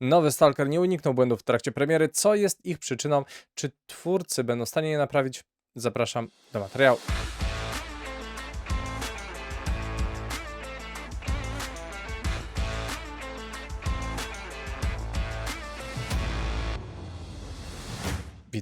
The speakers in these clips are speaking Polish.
Nowy Stalker nie uniknął błędów w trakcie premiery. Co jest ich przyczyną? Czy twórcy będą w stanie je naprawić? Zapraszam do materiału.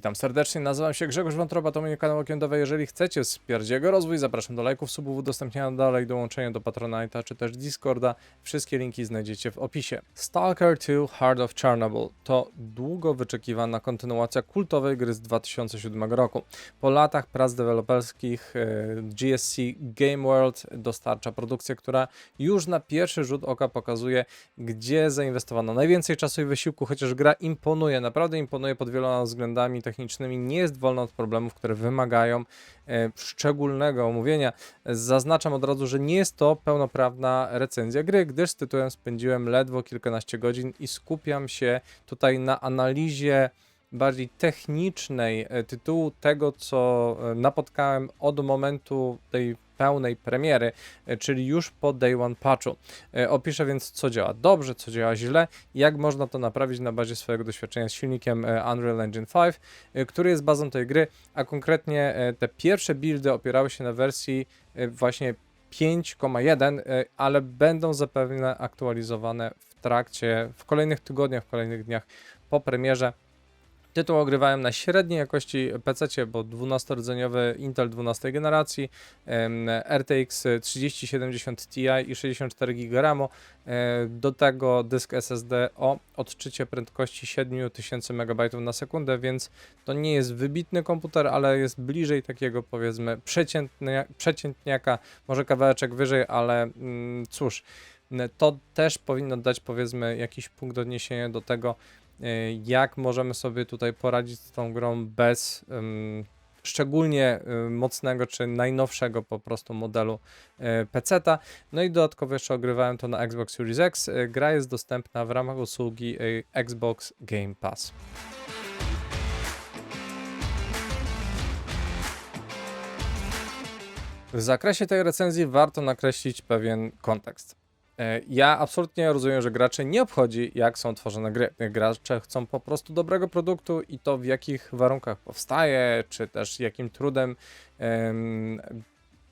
Witam serdecznie, nazywam się Grzegorz Wątroba, to mój kanał Okiendowy. Jeżeli chcecie wspierać jego rozwój, zapraszam do lajków, subów, udostępniania dalej, dołączenia do Patronite'a czy też Discorda. Wszystkie linki znajdziecie w opisie. Stalker 2 Heart of Chernobyl to długo wyczekiwana kontynuacja kultowej gry z 2007 roku. Po latach prac deweloperskich e, GSC Game World dostarcza produkcję, która już na pierwszy rzut oka pokazuje, gdzie zainwestowano najwięcej czasu i wysiłku, chociaż gra imponuje, naprawdę imponuje pod wieloma względami technicznymi, nie jest wolna od problemów, które wymagają e, szczególnego omówienia. Zaznaczam od razu, że nie jest to pełnoprawna recenzja gry, gdyż z tytułem spędziłem ledwo kilkanaście godzin i skupiam się tutaj na analizie bardziej technicznej e, tytułu tego, co e, napotkałem od momentu tej pełnej premiery, e, czyli już po day one patchu. E, Opiszę więc, co działa dobrze, co działa źle, jak można to naprawić na bazie swojego doświadczenia z silnikiem e, Unreal Engine 5, e, który jest bazą tej gry, a konkretnie te pierwsze buildy opierały się na wersji właśnie 5,1, e, ale będą zapewne aktualizowane w trakcie, w kolejnych tygodniach, w kolejnych dniach po premierze. Tytuł ogrywałem na średniej jakości PC, bo 12-rdzeniowy Intel 12 generacji, RTX 3070 Ti i 64 GB RAMu. E, Do tego dysk SSD o odczycie prędkości 7000 MB na sekundę, więc to nie jest wybitny komputer, ale jest bliżej takiego powiedzmy przeciętnia, przeciętniaka, może kawałeczek wyżej, ale mm, cóż, to też powinno dać powiedzmy jakiś punkt odniesienia do tego, jak możemy sobie tutaj poradzić z tą grą bez em, szczególnie e, mocnego czy najnowszego po prostu modelu e, PC-ta. No i dodatkowo jeszcze ogrywałem to na Xbox Series X. E, Gra jest dostępna w ramach usługi e, Xbox Game Pass. W zakresie tej recenzji warto nakreślić pewien kontekst. E, Ja absolutnie rozumiem, że gracze nie obchodzi, jak są tworzone gry. Gracze chcą po prostu dobrego produktu i to w jakich warunkach powstaje, czy też jakim trudem em,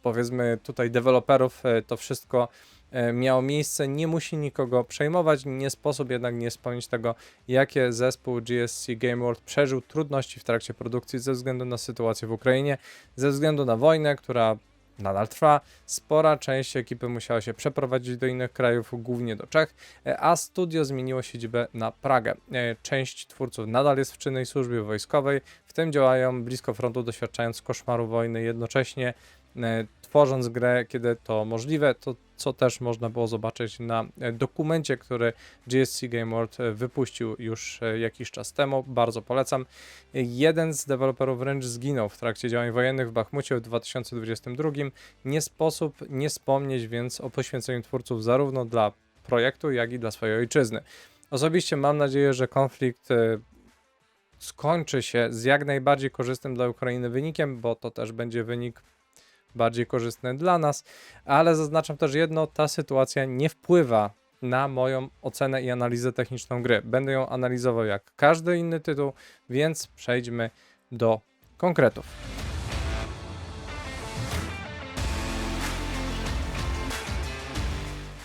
powiedzmy tutaj deweloperów e, to wszystko e, miało miejsce. Nie musi nikogo przejmować. Nie sposób jednak nie wspomnieć tego, jakie zespół GSC Game World przeżył trudności w trakcie produkcji ze względu na sytuację w Ukrainie, ze względu na wojnę, która nadal trwa. Spora część ekipy musiała się przeprowadzić do innych krajów, głównie do Czech, e, a studio zmieniło siedzibę na Pragę. E, Część twórców nadal jest w czynnej służbie wojskowej, w tym działają blisko frontu, doświadczając koszmaru wojny, jednocześnie e, tworząc grę, kiedy to możliwe, to co też można było zobaczyć na e, dokumencie, który GSC Game World e, wypuścił już e, jakiś czas temu. Bardzo polecam. Jeden z deweloperów wręcz zginął w trakcie działań wojennych w Bachmucie w 2022. Nie sposób nie wspomnieć więc o poświęceniu twórców zarówno dla projektu, jak i dla swojej ojczyzny. Osobiście mam nadzieję, że konflikt skończy się z jak najbardziej korzystnym dla Ukrainy wynikiem, bo to też będzie wynik bardziej korzystny dla nas, ale zaznaczam też jedno, ta sytuacja nie wpływa na moją ocenę i analizę techniczną gry. Będę ją analizował jak każdy inny tytuł, więc przejdźmy do konkretów.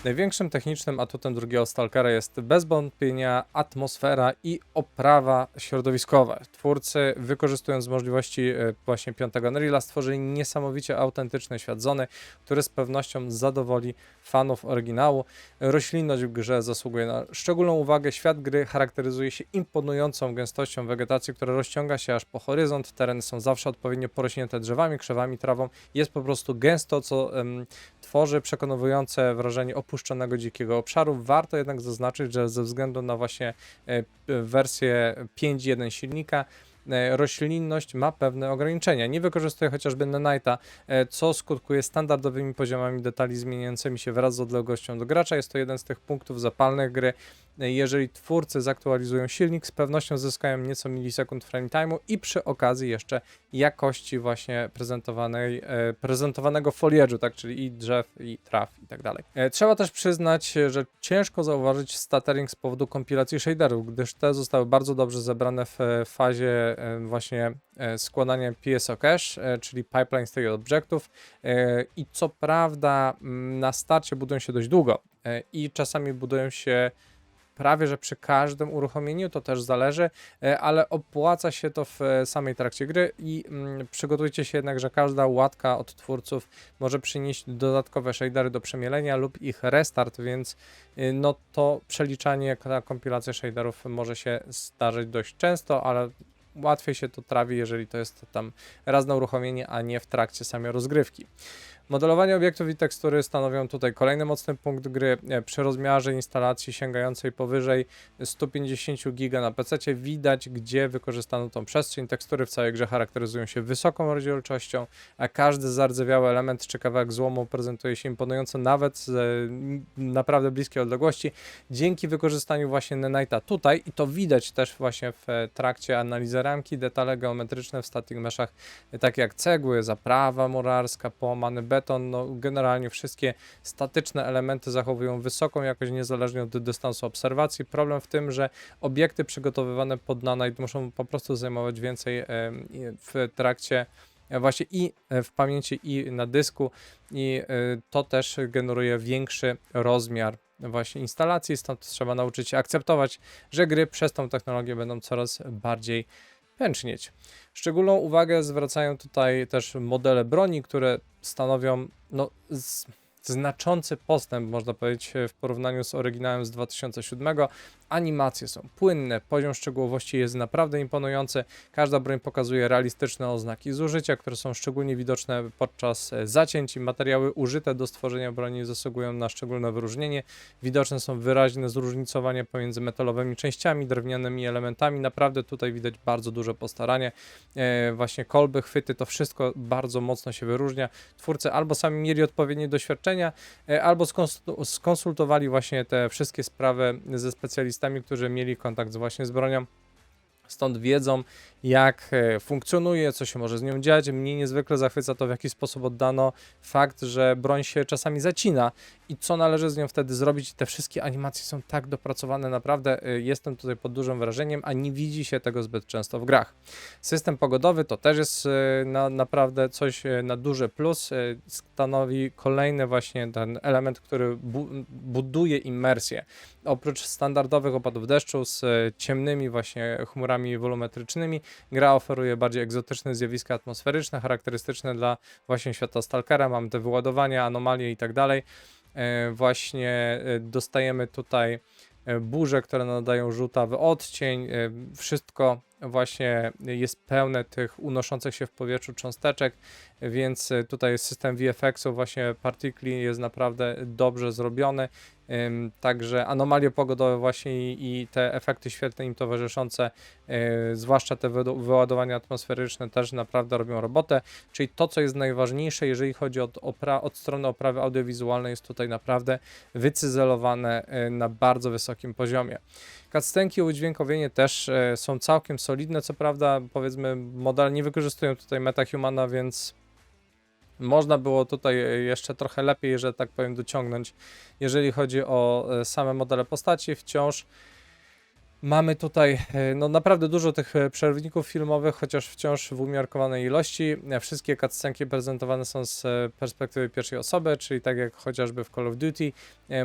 Największym technicznym atutem drugiego Stalkera jest bez wątpienia atmosfera i oprawa środowiskowa. Twórcy, wykorzystując możliwości e, właśnie piątego Unreal'a, stworzyli niesamowicie autentyczny świat zony, który z pewnością zadowoli fanów oryginału. Roślinność w grze zasługuje na szczególną uwagę. Świat gry charakteryzuje się imponującą gęstością wegetacji, która rozciąga się aż po horyzont. Tereny są zawsze odpowiednio porośnięte drzewami, krzewami, trawą. Jest po prostu gęsto, co em, tworzy przekonujące wrażenie opuszczonego dzikiego obszaru. Warto jednak zaznaczyć, że ze względu na właśnie e, wersję 5.1 silnika e, roślinność ma pewne ograniczenia. Nie wykorzystuje chociażby Nanite'a, e, co skutkuje standardowymi poziomami detali zmieniającymi się wraz z odległością do gracza. Jest to jeden z tych punktów zapalnych gry. Jeżeli twórcy zaktualizują silnik, z pewnością zyskają nieco milisekund frame time'u i przy okazji jeszcze jakości właśnie prezentowanej, e, prezentowanego foliażu, tak, czyli i drzew, i traw i tak dalej. E, Trzeba też przyznać, że ciężko zauważyć stuttering z powodu kompilacji shaderów, gdyż te zostały bardzo dobrze zebrane w e, fazie właśnie składania PSO cache, czyli pipeline state obiektów e, i co prawda mm, na starcie budują się dość długo i czasami budują się prawie że przy każdym uruchomieniu, to też zależy, e, ale opłaca się to w e, samej trakcie gry i mm, przygotujcie się jednak, że każda łatka od twórców może przynieść dodatkowe shadery do przemielenia lub ich restart, więc y, no to przeliczanie na kompilację shaderów może się zdarzyć dość często, ale łatwiej się to trawi, jeżeli to jest tam raz na uruchomienie, a nie w trakcie samej rozgrywki. Modelowanie obiektów i tekstury stanowią tutaj kolejny mocny punkt gry. E, Przy rozmiarze instalacji sięgającej powyżej 150 giga na PC widać, gdzie wykorzystano tą przestrzeń. Tekstury w całej grze charakteryzują się wysoką rozdzielczością, a każdy zardzewiały element czy kawałek złomu prezentuje się imponująco nawet z e, naprawdę bliskiej odległości dzięki wykorzystaniu właśnie Nanite'a tutaj i to widać też właśnie w e, trakcie analizy ramki, detale geometryczne w static meshach, takie jak cegły, zaprawa murarska, połamany beton, no generalnie wszystkie statyczne elementy zachowują wysoką jakość niezależnie od dystansu obserwacji. Problem w tym, że obiekty przygotowywane pod Nanite muszą po prostu zajmować więcej w trakcie e, właśnie i e, w pamięci i na dysku i e, to też generuje większy rozmiar właśnie instalacji, stąd trzeba nauczyć się akceptować, że gry przez tą technologię będą coraz bardziej pęcznieć. Szczególną uwagę zwracają tutaj też modele broni, które stanowią no, z, znaczący postęp, można powiedzieć, w porównaniu z oryginałem z 2007. Animacje są płynne, poziom szczegółowości jest naprawdę imponujący. Każda broń pokazuje realistyczne oznaki zużycia, które są szczególnie widoczne podczas e, zacięć i materiały użyte do stworzenia broni zasługują na szczególne wyróżnienie. Widoczne są wyraźne zróżnicowanie pomiędzy metalowymi częściami, drewnianymi elementami. Naprawdę tutaj widać bardzo duże postaranie. E, właśnie kolby, chwyty, to wszystko bardzo mocno się wyróżnia. Twórcy albo sami mieli odpowiednie doświadczenia, e, albo skons- skonsultowali właśnie te wszystkie sprawy ze specjalistami, którzy mieli kontakt właśnie z bronią. Stąd wiedzą, jak e, funkcjonuje, co się może z nią dziać. Mnie niezwykle zachwyca to, w jaki sposób oddano fakt, że broń się czasami zacina i co należy z nią wtedy zrobić. Te wszystkie animacje są tak dopracowane, naprawdę e, jestem tutaj pod dużym wrażeniem, a nie widzi się tego zbyt często w grach. System pogodowy to też jest e, na, naprawdę coś na duży plus. Stanowi kolejny właśnie ten element, który bu buduje immersję. Oprócz standardowych opadów deszczu z ciemnymi właśnie chmurami wolumetrycznymi, gra oferuje bardziej egzotyczne zjawiska atmosferyczne, charakterystyczne dla właśnie świata Stalkera. Mamy te wyładowania, anomalie i tak dalej. E, Właśnie e, dostajemy tutaj e, burze, które nadają żółtawy odcień. Wszystko właśnie jest pełne tych unoszących się w powietrzu cząsteczek, więc e, tutaj system VFX-ów, właśnie partikli jest naprawdę dobrze zrobiony. Także anomalie pogodowe właśnie i, te efekty świetne im towarzyszące, yy, zwłaszcza te wyładowania atmosferyczne też naprawdę robią robotę. Czyli to, co jest najważniejsze, jeżeli chodzi od, od strony oprawy audiowizualnej, jest tutaj naprawdę wycyzelowane yy, na bardzo wysokim poziomie. Cutscenki i udźwiękowienie też e, są całkiem solidne, co prawda powiedzmy modele nie wykorzystują tutaj metahumana, więc można było tutaj e, jeszcze trochę lepiej, że tak powiem, dociągnąć. Jeżeli chodzi o e, same modele postaci, wciąż mamy tutaj e, no, naprawdę dużo tych e, przerwników filmowych, chociaż wciąż w umiarkowanej ilości. E, Wszystkie cutscenki prezentowane są z perspektywy pierwszej osoby, czyli tak jak chociażby w Call of Duty.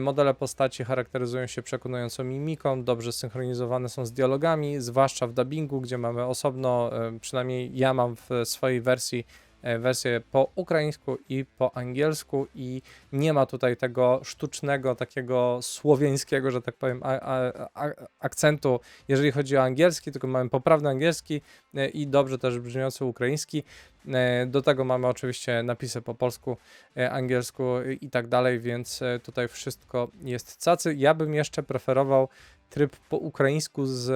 Modele postaci charakteryzują się przekonującą mimiką, dobrze synchronizowane są z dialogami, zwłaszcza w dubbingu, gdzie mamy osobno, przynajmniej ja mam w swojej wersji wersję po ukraińsku i po angielsku i nie ma tutaj tego sztucznego, takiego słowiańskiego, że tak powiem, a, a, a, akcentu, jeżeli chodzi o angielski, tylko mamy poprawny angielski e, i dobrze też brzmiący ukraiński. E, Do tego mamy oczywiście napisy po polsku, e, angielsku i- tak dalej, więc e, tutaj wszystko jest cacy. Ja bym jeszcze preferował tryb po ukraińsku z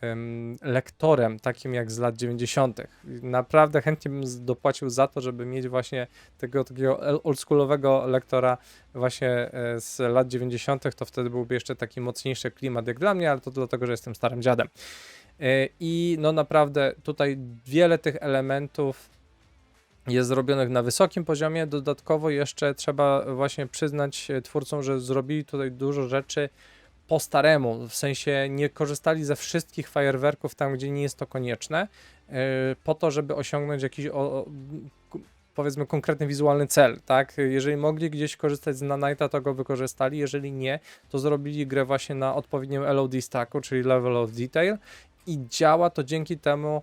em, lektorem, takim jak z lat 90. Naprawdę chętnie bym dopłacił za to, żeby mieć właśnie tego takiego oldschoolowego lektora właśnie e, z lat 90. To wtedy byłby jeszcze taki mocniejszy klimat jak dla mnie, ale to dlatego, że jestem starym dziadem. E, I no naprawdę tutaj wiele tych elementów jest zrobionych na wysokim poziomie. Dodatkowo jeszcze trzeba właśnie przyznać twórcom, że zrobili tutaj dużo rzeczy po staremu, w sensie nie korzystali ze wszystkich fajerwerków tam, gdzie nie jest to konieczne, e, po to, żeby osiągnąć jakiś o, powiedzmy konkretny wizualny cel, tak? Jeżeli mogli gdzieś korzystać z Nanite'a, to go wykorzystali, jeżeli nie, to zrobili grę właśnie na odpowiednim LOD stacku, czyli Level of Detail i działa to dzięki temu,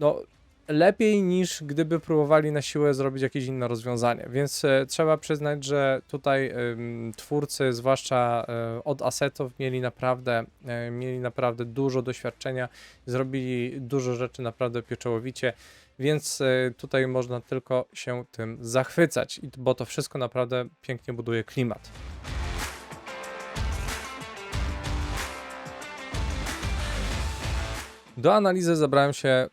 no lepiej niż gdyby próbowali na siłę zrobić jakieś inne rozwiązanie. Więc e, trzeba przyznać, że tutaj twórcy, zwłaszcza e, od asetów, mieli naprawdę, e, mieli naprawdę dużo doświadczenia, zrobili dużo rzeczy naprawdę pieczołowicie. Więc tutaj można tylko się tym zachwycać, bo to wszystko naprawdę pięknie buduje klimat. Do analizy zabrałem się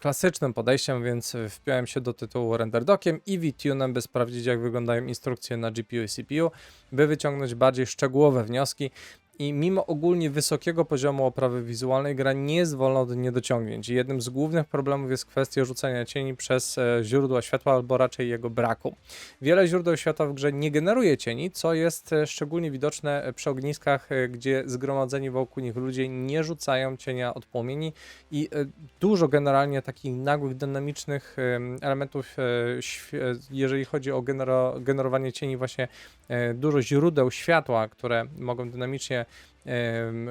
klasycznym podejściem, więc e, wpiąłem się do tytułu RenderDockiem i VTunem, by sprawdzić jak wyglądają instrukcje na GPU i CPU, by wyciągnąć bardziej szczegółowe wnioski. I mimo ogólnie wysokiego poziomu oprawy wizualnej, gra nie jest wolna od niedociągnięć. Jednym z głównych problemów jest kwestia rzucania cieni przez e, źródła światła, albo raczej jego braku. Wiele źródeł światła w grze nie generuje cieni, co jest e, szczególnie widoczne e, przy ogniskach, gdzie zgromadzeni wokół nich ludzie nie rzucają cienia od płomieni i dużo generalnie takich nagłych, dynamicznych em, elementów, jeżeli chodzi o genero generowanie cieni, właśnie dużo źródeł światła, które mogą dynamicznie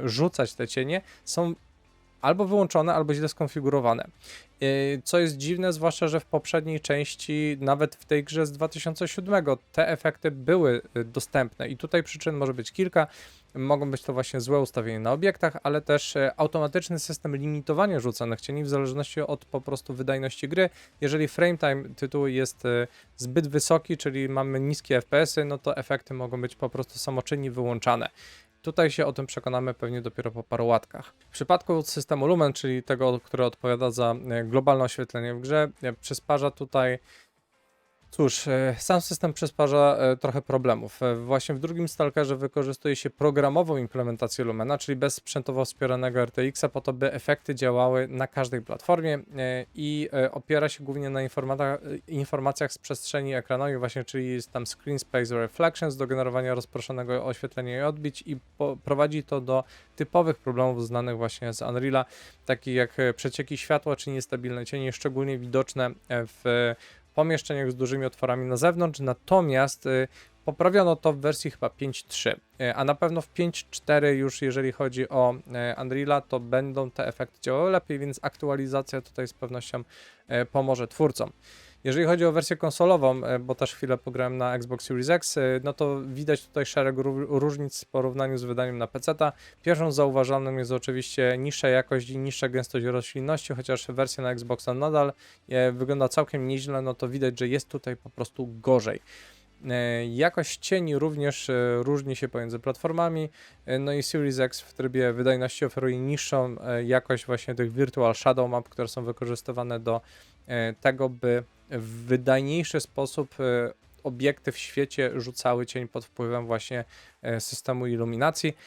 rzucać te cienie, są albo wyłączone, albo źle skonfigurowane. Yy, Co jest dziwne, zwłaszcza, że w poprzedniej części, nawet w tej grze z 2007, te efekty były y, dostępne i tutaj przyczyn może być kilka. Mogą być to właśnie złe ustawienie na obiektach, ale też e, automatyczny system limitowania rzucanych cieni w zależności od po prostu wydajności gry. Jeżeli frame time tytułu jest e, zbyt wysoki, czyli mamy niskie FPS-y, no to efekty mogą być po prostu samoczynnie wyłączane. Tutaj się o tym przekonamy pewnie dopiero po paru łatkach. W przypadku systemu Lumen, czyli tego, który odpowiada za e, globalne oświetlenie w grze, e, przysparza tutaj Cóż, e, sam system przysparza e, trochę problemów. E, Właśnie w drugim Stalkerze wykorzystuje się programową implementację Lumena, czyli bez sprzętowo wspieranego RTX-a, po to, by efekty działały na każdej platformie i opiera się głównie na informacjach z przestrzeni ekranowej, właśnie, czyli jest tam Screen Space Reflections do generowania rozproszonego oświetlenia i odbić i prowadzi to do typowych problemów znanych właśnie z Unreal'a, takich jak przecieki światła czy niestabilne cienie, szczególnie widoczne w pomieszczeniach z dużymi otworami na zewnątrz, natomiast y, poprawiono to w wersji chyba 5.3, y, a na pewno w 5.4 już jeżeli chodzi o y, Unreal'a, to będą te efekty działały lepiej, więc aktualizacja tutaj z pewnością pomoże twórcom. Jeżeli chodzi o wersję konsolową, y, bo też chwilę pograłem na Xbox Series X, y, no to widać tutaj szereg ró- różnic w porównaniu z wydaniem na PC-ta. Pierwszą zauważalną jest oczywiście niższa jakość i niższa gęstość roślinności, chociaż wersja na Xboxa nadal e, wygląda całkiem nieźle, no to widać, że jest tutaj po prostu gorzej. E, Jakość cieni również e, różni się pomiędzy platformami, e, no i Series X w trybie wydajności oferuje niższą e, jakość właśnie tych Virtual Shadow Map, które są wykorzystywane do e, tego, by w wydajniejszy sposób e, obiekty w świecie rzucały cień pod wpływem właśnie e, systemu iluminacji.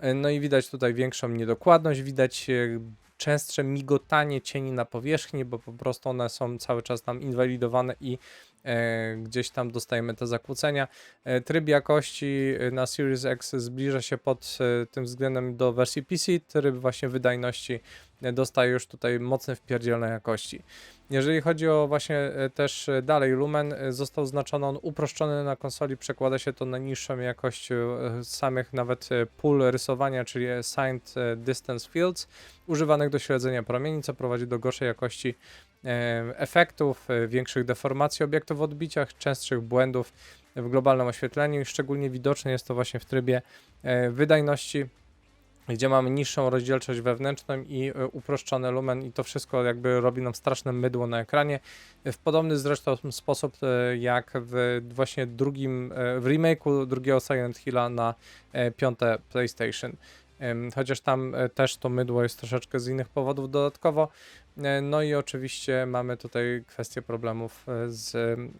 E, No i widać tutaj większą niedokładność, widać e, częstsze migotanie cieni na powierzchni, bo po prostu one są cały czas tam inwalidowane i e, gdzieś tam dostajemy te zakłócenia. E, tryb jakości e, na Series X zbliża się pod e, tym względem do wersji PC, tryb właśnie wydajności e, dostaje już tutaj mocny wpierdziel na jakości. Jeżeli chodzi o właśnie e, też e, dalej Lumen, e, został znaczony on uproszczony na konsoli, przekłada się to na niższą jakość samych nawet pól rysowania, czyli Assigned Distance Fields, używanych do śledzenia promieni, co prowadzi do gorszej jakości efektów, większych deformacji obiektów w odbiciach, częstszych błędów w globalnym oświetleniu i szczególnie widoczne jest to właśnie w trybie wydajności gdzie mamy niższą rozdzielczość wewnętrzną i e, uproszczony lumen i to wszystko jakby robi nam straszne mydło na ekranie. W podobny zresztą sposób e, jak w właśnie drugim, e, w remake'u drugiego Silent Hilla na piąte PlayStation. Chociaż tam też to mydło jest troszeczkę z innych powodów dodatkowo. E, No i oczywiście mamy tutaj kwestię problemów e, z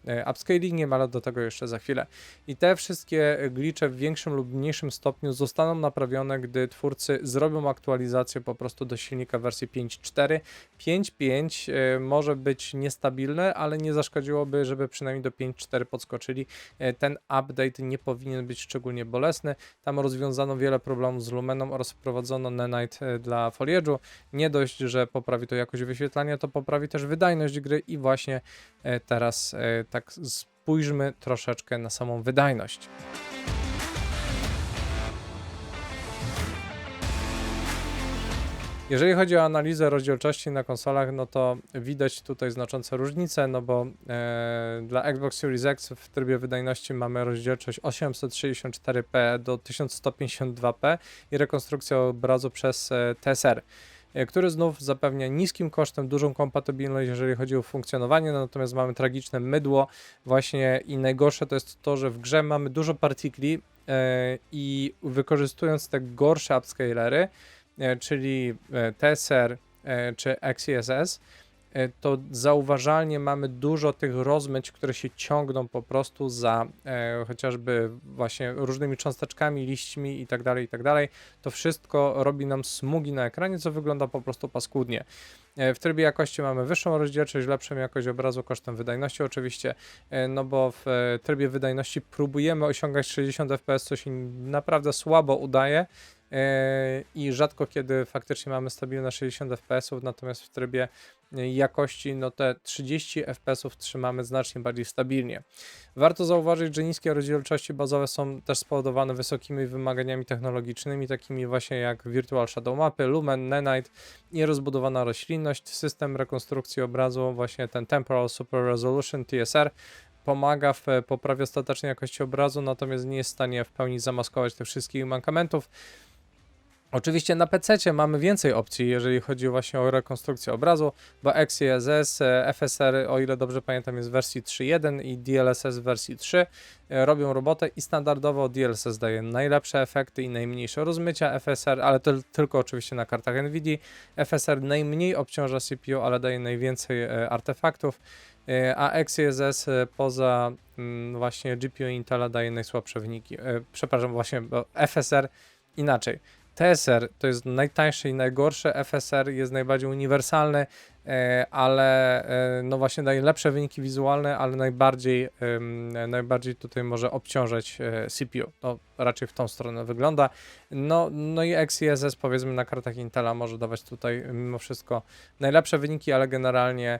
e, upscalingiem, ale do tego jeszcze za chwilę. I te wszystkie glicze w większym lub mniejszym stopniu zostaną naprawione, gdy twórcy zrobią aktualizację po prostu do silnika wersji 5.4. 5.5 e, może być niestabilne, ale nie zaszkodziłoby, żeby przynajmniej do 5.4 podskoczyli. Ten update nie powinien być szczególnie bolesny. Tam rozwiązano wiele problemów z Lumeną oraz wprowadzono Nanite e, dla Foliage'u. Nie dość, że poprawi to jakość wyświetlania, to poprawi też wydajność gry i właśnie e, teraz e, tak spójrzmy troszeczkę na samą wydajność. Jeżeli chodzi o analizę rozdzielczości na konsolach, no to widać tutaj znaczące różnice, no bo e, dla Xbox Series X w trybie wydajności mamy rozdzielczość 864p do 1152p i rekonstrukcję obrazu przez e, TSR który znów zapewnia niskim kosztem dużą kompatybilność, jeżeli chodzi o funkcjonowanie, no natomiast mamy tragiczne mydło. Właśnie i najgorsze to jest to, że w grze mamy dużo partikli e, i wykorzystując te gorsze upscalery, e, czyli e, TSR e, czy XeSS, e, to zauważalnie mamy dużo tych rozmyć, które się ciągną po prostu za e, chociażby właśnie różnymi cząsteczkami, liśćmi i tak dalej, i tak dalej. To wszystko robi nam smugi na ekranie, co wygląda po prostu paskudnie. E, W trybie jakości mamy wyższą rozdzielczość, lepszą jakość obrazu kosztem wydajności oczywiście, e, no bo w e, trybie wydajności próbujemy osiągać 60 fps, co się naprawdę słabo udaje e, i rzadko kiedy faktycznie mamy stabilne 60 fps, natomiast w trybie e, jakości no te 30 fps trzymamy znacznie bardziej stabilnie. Warto zauważyć, że niskie rozdzielczości bazowe są też spowodowane wysokimi wymaganiami technologicznymi, takimi właśnie jak Virtual Shadow Mapy, Lumen, Nanite i rozbudowana roślinność. System rekonstrukcji obrazu, właśnie ten Temporal Super Resolution TSR, pomaga w e, poprawie ostatecznej jakości obrazu, natomiast nie jest w stanie w pełni zamaskować tych wszystkich mankamentów. Oczywiście na PC mamy więcej opcji, jeżeli chodzi właśnie o rekonstrukcję obrazu, bo XeSS, e, FSR, o ile dobrze pamiętam, jest w wersji 3.1 i DLSS w wersji 3 e, robią robotę i standardowo DLSS daje najlepsze efekty i najmniejsze rozmycia FSR, ale to tylko oczywiście na kartach NVIDIA. FSR najmniej obciąża CPU, ale daje najwięcej e, artefaktów, e, a XeSS e, poza mm, właśnie GPU Intela daje najsłabsze wyniki. Przepraszam, właśnie, FSR inaczej. TSR to jest najtańsze i najgorsze, FSR jest najbardziej uniwersalny, e, ale e, no właśnie daje lepsze wyniki wizualne, ale najbardziej, najbardziej tutaj może obciążać e, CPU. To raczej w tą stronę wygląda. No, no i XeSS powiedzmy na kartach Intela może dawać tutaj mimo wszystko najlepsze wyniki, ale generalnie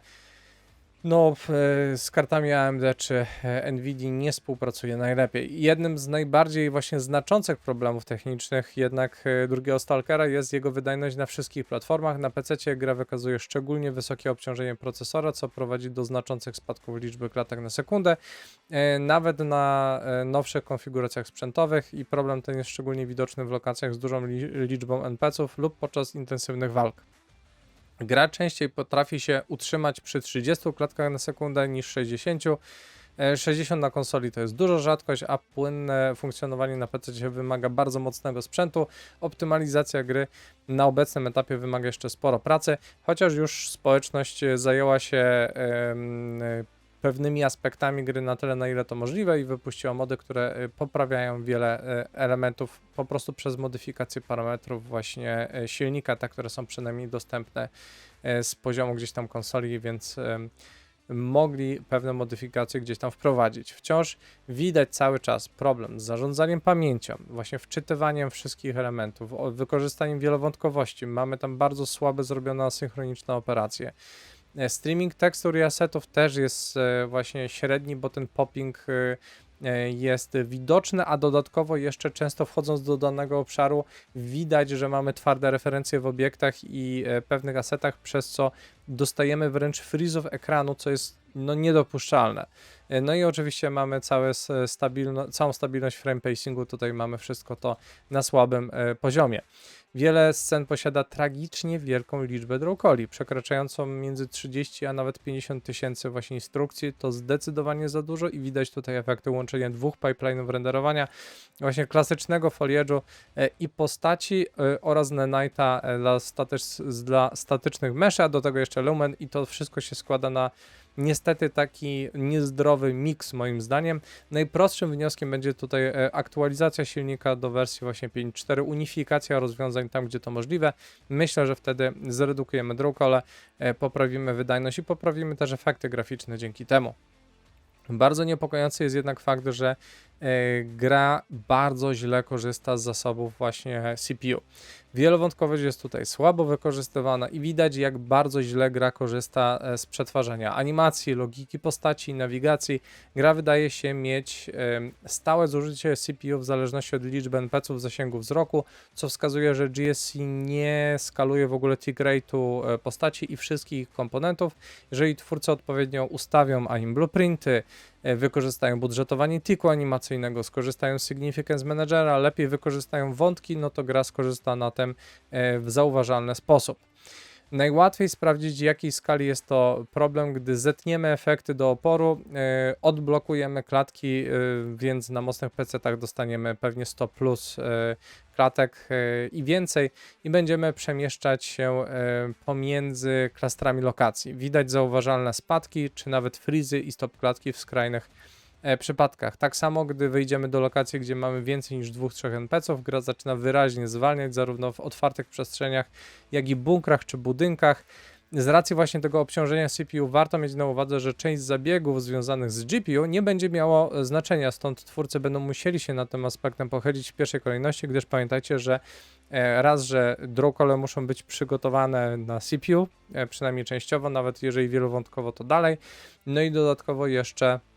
no, e, z kartami AMD czy e, Nvidia nie współpracuje najlepiej. Jednym z najbardziej właśnie znaczących problemów technicznych jednak e, drugiego Stalkera jest jego wydajność na wszystkich platformach. Na PC gra wykazuje szczególnie wysokie obciążenie procesora, co prowadzi do znaczących spadków liczby klatek na sekundę, nawet na nowszych konfiguracjach sprzętowych i problem ten jest szczególnie widoczny w lokacjach z dużą li liczbą NPC-ów lub podczas intensywnych walk. Gra częściej potrafi się utrzymać przy 30 klatkach na sekundę niż 60. E, 60 na konsoli to jest dużo rzadkość, a płynne funkcjonowanie na PC wymaga bardzo mocnego sprzętu. Optymalizacja gry na obecnym etapie wymaga jeszcze sporo pracy, chociaż już społeczność e, zajęła się e, pewnymi aspektami gry na tyle, na ile to możliwe i wypuściła mody, które e, poprawiają wiele e, elementów po prostu przez modyfikację parametrów właśnie e, silnika, te, które są przynajmniej dostępne z poziomu gdzieś tam konsoli, więc mogli pewne modyfikacje gdzieś tam wprowadzić. Wciąż widać cały czas problem z zarządzaniem pamięcią, właśnie wczytywaniem wszystkich elementów, wykorzystaniem wielowątkowości. Mamy tam bardzo słabe zrobione asynchroniczne operacje. E, Streaming tekstur i assetów też jest e, właśnie średni, bo ten popping e, jest widoczny, a dodatkowo jeszcze często wchodząc do danego obszaru widać, że mamy twarde referencje w obiektach i pewnych asetach, przez co dostajemy wręcz frizów ekranu, co jest no, niedopuszczalne. No i oczywiście mamy całe stabilno, całą stabilność frame pacingu, tutaj mamy wszystko to na słabym poziomie. Wiele scen posiada tragicznie wielką liczbę drawcalli, przekraczającą między 30 a nawet 50 tysięcy właśnie instrukcji. To zdecydowanie za dużo i widać tutaj efekty łączenia dwóch pipeline'ów renderowania, właśnie klasycznego foliage'u e, i postaci e, oraz Nenite'a e, dla, statycz- dla statycznych meszy, a do tego jeszcze Lumen i to wszystko się składa na niestety taki niezdrowy miks moim zdaniem. Najprostszym wnioskiem będzie tutaj e, aktualizacja silnika do wersji właśnie 5.4, unifikacja rozwiązań tam, gdzie to możliwe. Myślę, że wtedy zredukujemy drawcole, e, poprawimy wydajność i poprawimy też efekty graficzne dzięki temu. Bardzo niepokojący jest jednak fakt, że e, gra bardzo źle korzysta z zasobów właśnie CPU. Wielowątkowość jest tutaj słabo wykorzystywana i widać jak bardzo źle gra korzysta e, z przetwarzania animacji, logiki postaci, nawigacji. Gra wydaje się mieć stałe zużycie CPU w zależności od liczby NPC-ów zasięgu wzroku, co wskazuje, że GSC nie skaluje w ogóle tick rate'u e, postaci i wszystkich komponentów. Jeżeli twórcy odpowiednio ustawią anim blueprinty, wykorzystają budżetowanie tiku animacyjnego, skorzystają z Significance Managera, lepiej wykorzystają wątki, no to gra skorzysta na tym e, w zauważalny sposób. Najłatwiej sprawdzić, jakiej skali jest to problem, gdy zetniemy efekty do oporu, e, odblokujemy klatki, e, więc na mocnych PC-tach dostaniemy pewnie 100 plus e, klatek e, i więcej i będziemy przemieszczać się e, pomiędzy klastrami lokacji. Widać zauważalne spadki, czy nawet frizy i stop klatki w skrajnych przypadkach. Tak samo, gdy wyjdziemy do lokacji, gdzie mamy więcej niż dwóch, trzech NPC-ów, gra zaczyna wyraźnie zwalniać zarówno w otwartych przestrzeniach, jak i bunkrach czy budynkach. Z racji właśnie tego obciążenia CPU warto mieć na uwadze, że część zabiegów związanych z GPU nie będzie miało e, znaczenia, stąd twórcy będą musieli się nad tym aspektem pochylić w pierwszej kolejności, gdyż pamiętajcie, że e, raz, że drawcole muszą być przygotowane na CPU, e, przynajmniej częściowo, nawet jeżeli wielowątkowo to dalej, no i dodatkowo jeszcze E,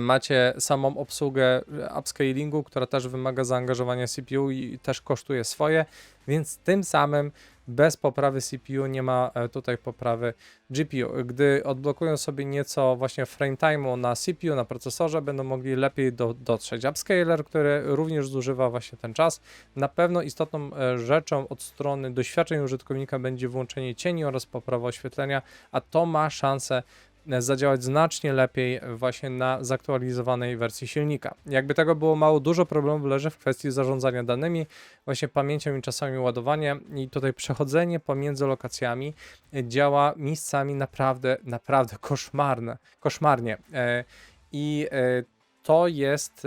Macie samą obsługę e, upscalingu, która też wymaga zaangażowania CPU i też kosztuje swoje, więc tym samym bez poprawy CPU nie ma e, tutaj poprawy GPU. Gdy odblokują sobie nieco właśnie frame time'u na CPU, na procesorze, będą mogli lepiej do, dotrzeć. Upscaler, który również zużywa właśnie ten czas. Na pewno istotną e, rzeczą od strony doświadczeń użytkownika będzie włączenie cieni oraz poprawa oświetlenia, a to ma szansę e, zadziałać znacznie lepiej właśnie na zaktualizowanej wersji silnika. Jakby tego było mało, dużo problemów leży w kwestii zarządzania danymi, właśnie pamięcią i czasami ładowania i tutaj przechodzenie pomiędzy lokacjami działa miejscami naprawdę, naprawdę koszmarne, koszmarnie E, i e, to jest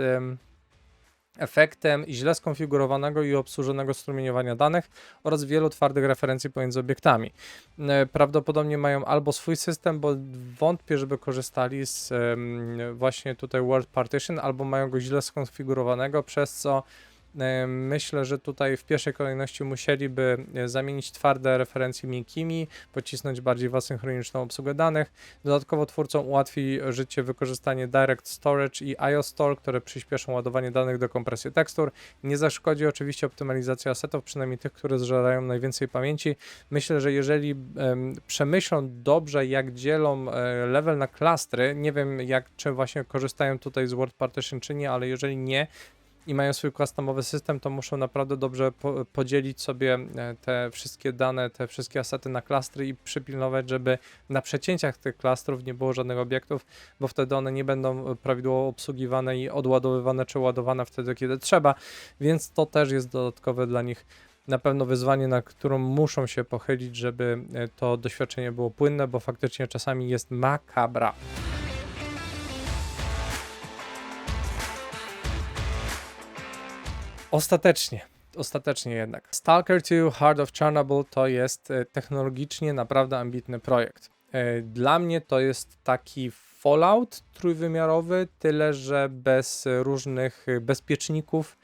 efektem źle skonfigurowanego i obsłużonego strumieniowania danych oraz wielu twardych referencji pomiędzy obiektami. E, Prawdopodobnie mają albo swój system, bo wątpię, żeby korzystali z właśnie tutaj Word Partition, albo mają go źle skonfigurowanego, przez co myślę, że tutaj w pierwszej kolejności musieliby e, zamienić twarde referencje miękkimi, pocisnąć bardziej w asynchroniczną obsługę danych. Dodatkowo twórcom ułatwi życie wykorzystanie Direct Storage i IO Store, które przyspieszą ładowanie danych do kompresji tekstur. Nie zaszkodzi oczywiście optymalizacja asetów, przynajmniej tych, które zżerają najwięcej pamięci. Myślę, że jeżeli em, przemyślą dobrze, jak dzielą e, level na klastry, nie wiem jak, czy właśnie korzystają tutaj z Word Partition, czy nie, ale jeżeli nie, i mają swój customowy system, to muszą naprawdę dobrze po, podzielić sobie e, te wszystkie dane, te wszystkie asety na klastry i przypilnować, żeby na przecięciach tych klastrów nie było żadnych obiektów, bo wtedy one nie będą e, prawidłowo obsługiwane i odładowywane czy ładowane wtedy, kiedy trzeba, więc to też jest dodatkowe dla nich na pewno wyzwanie, na którą muszą się pochylić, żeby e, to doświadczenie było płynne, bo faktycznie czasami jest makabra. Ostatecznie, ostatecznie jednak. Stalker 2 Heart of Chernobyl to jest e, technologicznie naprawdę ambitny projekt. E, Dla mnie to jest taki Fallout trójwymiarowy, tyle że bez różnych bezpieczników,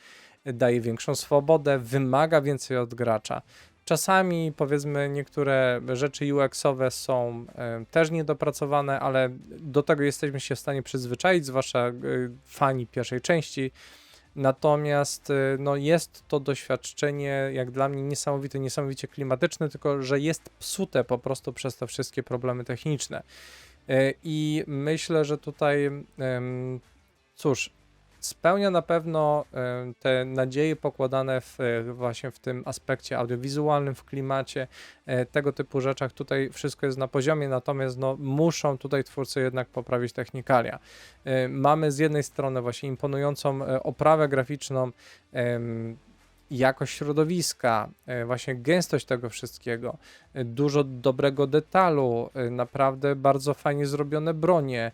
e, daje większą swobodę, wymaga więcej od gracza. Czasami powiedzmy niektóre rzeczy UX-owe są e, też niedopracowane, ale do tego jesteśmy się w stanie przyzwyczaić, zwłaszcza e, fani pierwszej części. Natomiast y, no, jest to doświadczenie, jak dla mnie, niesamowite, niesamowicie klimatyczne, tylko że jest psute po prostu przez te wszystkie problemy techniczne. Y, I myślę, że tutaj, cóż, spełnia na pewno te nadzieje pokładane w, e, właśnie w tym aspekcie audiowizualnym, w klimacie, e, tego typu rzeczach. Tutaj wszystko jest na poziomie, natomiast no, muszą tutaj twórcy jednak poprawić technikalia. E, Mamy z jednej strony właśnie imponującą oprawę graficzną, jakość środowiska, właśnie gęstość tego wszystkiego, dużo dobrego detalu, naprawdę bardzo fajnie zrobione bronie,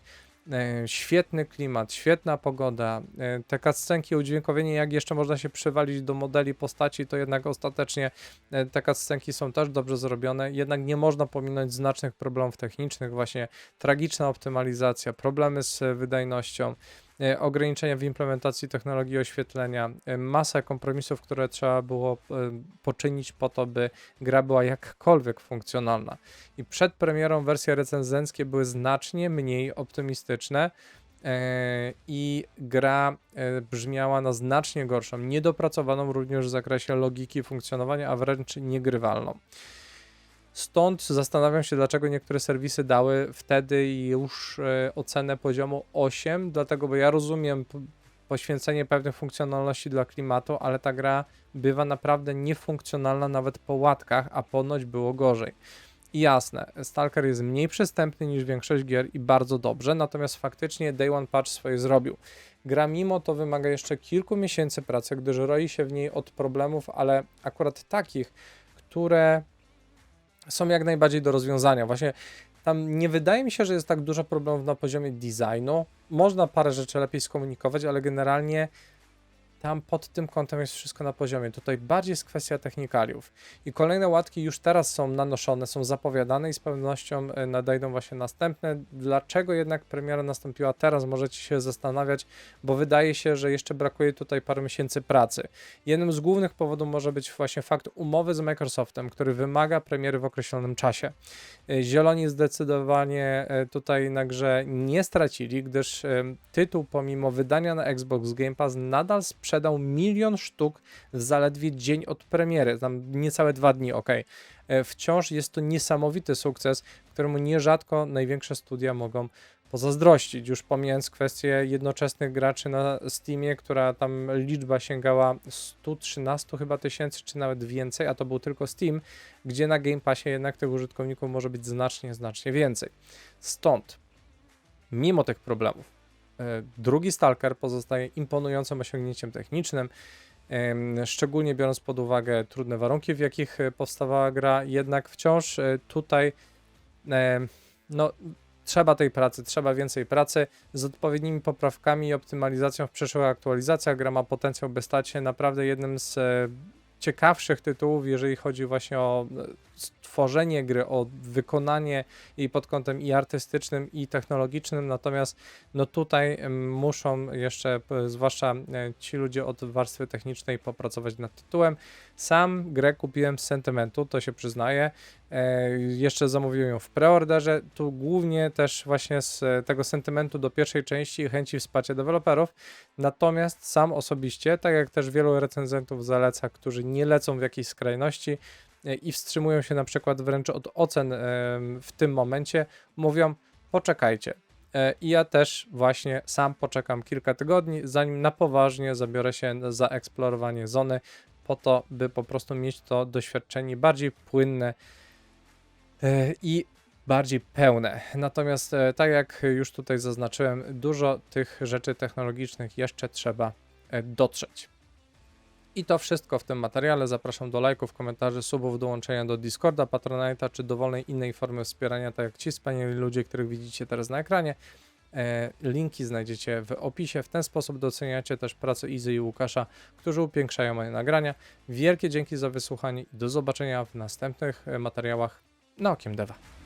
świetny klimat, świetna pogoda, e, te cutscenki, udźwiękowienie, jak jeszcze można się przywalić do modeli postaci, to jednak ostatecznie e, te cutscenki są też dobrze zrobione, jednak nie można pominąć znacznych problemów technicznych, właśnie tragiczna optymalizacja, problemy z e, wydajnością, e, ograniczenia w implementacji technologii oświetlenia, e, masa kompromisów, które trzeba było e, poczynić po to, by gra była jakkolwiek funkcjonalna. I przed premierą wersje recenzenckie były znacznie mniej optymistyczne e, i gra e, brzmiała na znacznie gorszą, niedopracowaną również w zakresie logiki funkcjonowania, a wręcz niegrywalną. Stąd zastanawiam się, dlaczego niektóre serwisy dały wtedy już e, ocenę poziomu 8, dlatego, bo ja rozumiem poświęcenie pewnych funkcjonalności dla klimatu, ale ta gra bywa naprawdę niefunkcjonalna nawet po łatkach, a ponoć było gorzej. I jasne, Stalker jest mniej przystępny niż większość gier i bardzo dobrze, natomiast faktycznie Day One Patch swoje zrobił. Gra mimo to wymaga jeszcze kilku miesięcy pracy, gdyż roi się w niej od problemów, ale akurat takich, które są jak najbardziej do rozwiązania. Właśnie tam nie wydaje mi się, że jest tak dużo problemów na poziomie designu. Można parę rzeczy lepiej skomunikować, ale generalnie tam pod tym kątem jest wszystko na poziomie. Tutaj bardziej jest kwestia technikaliów. I kolejne łatki już teraz są nanoszone, są zapowiadane i z pewnością e, nadejdą właśnie następne. Dlaczego jednak premiera nastąpiła teraz? Możecie się zastanawiać, bo wydaje się, że jeszcze brakuje tutaj paru miesięcy pracy. Jednym z głównych powodów może być właśnie fakt umowy z Microsoftem, który wymaga premiery w określonym czasie. E, Zieloni zdecydowanie e, tutaj na grze nie stracili, gdyż tytuł pomimo wydania na Xbox Game Pass nadal sprzedał milion sztuk w zaledwie dzień od premiery, tam niecałe dwa dni, ok. Wciąż jest to niesamowity sukces, któremu nierzadko największe studia mogą pozazdrościć, już pomijając kwestię jednoczesnych graczy na Steamie, która tam liczba sięgała 113 chyba tysięcy, czy nawet więcej, a to był tylko Steam, gdzie na Game Passie jednak tych użytkowników może być znacznie, znacznie więcej. Stąd, mimo tych problemów, e, drugi Stalker pozostaje imponującym osiągnięciem technicznym, szczególnie biorąc pod uwagę trudne warunki, w jakich e, powstawała gra, jednak wciąż e, tutaj no, trzeba tej pracy, trzeba więcej pracy z odpowiednimi poprawkami i optymalizacją w przyszłych aktualizacjach. Gra ma potencjał, by stać się naprawdę jednym z e, ciekawszych tytułów, jeżeli chodzi właśnie o e, stworzenie gry, o wykonanie jej pod kątem i artystycznym, i technologicznym. Natomiast no tutaj muszą jeszcze, zwłaszcza e, ci ludzie od warstwy technicznej, popracować nad tytułem. Sam grę kupiłem z sentymentu, to się przyznaję. E, jeszcze zamówiłem ją w preorderze. Tu głównie też właśnie z e, tego sentymentu do pierwszej części i chęci wsparcia deweloperów. Natomiast sam osobiście, tak jak też wielu recenzentów zaleca, którzy nie lecą w jakiejś skrajności i wstrzymują się na przykład wręcz od ocen em, w tym momencie, mówią poczekajcie. E, I ja też właśnie sam poczekam kilka tygodni, zanim na poważnie zabiorę się za eksplorowanie zony, po to, by po prostu mieć to doświadczenie bardziej płynne e, i bardziej pełne. Natomiast, e, tak jak już tutaj zaznaczyłem, dużo tych rzeczy technologicznych jeszcze trzeba e, dotrzeć. I to wszystko w tym materiale. Zapraszam do lajków, komentarzy, subów, dołączenia do Discorda, Patronite'a czy dowolnej innej formy wspierania, tak jak ci wspaniali ludzie, których widzicie teraz na ekranie. E, linki znajdziecie w opisie. W ten sposób doceniacie też pracę Izy i Łukasza, którzy upiększają moje nagrania. Wielkie dzięki za wysłuchanie i do zobaczenia w następnych e, materiałach na Okiem Deva.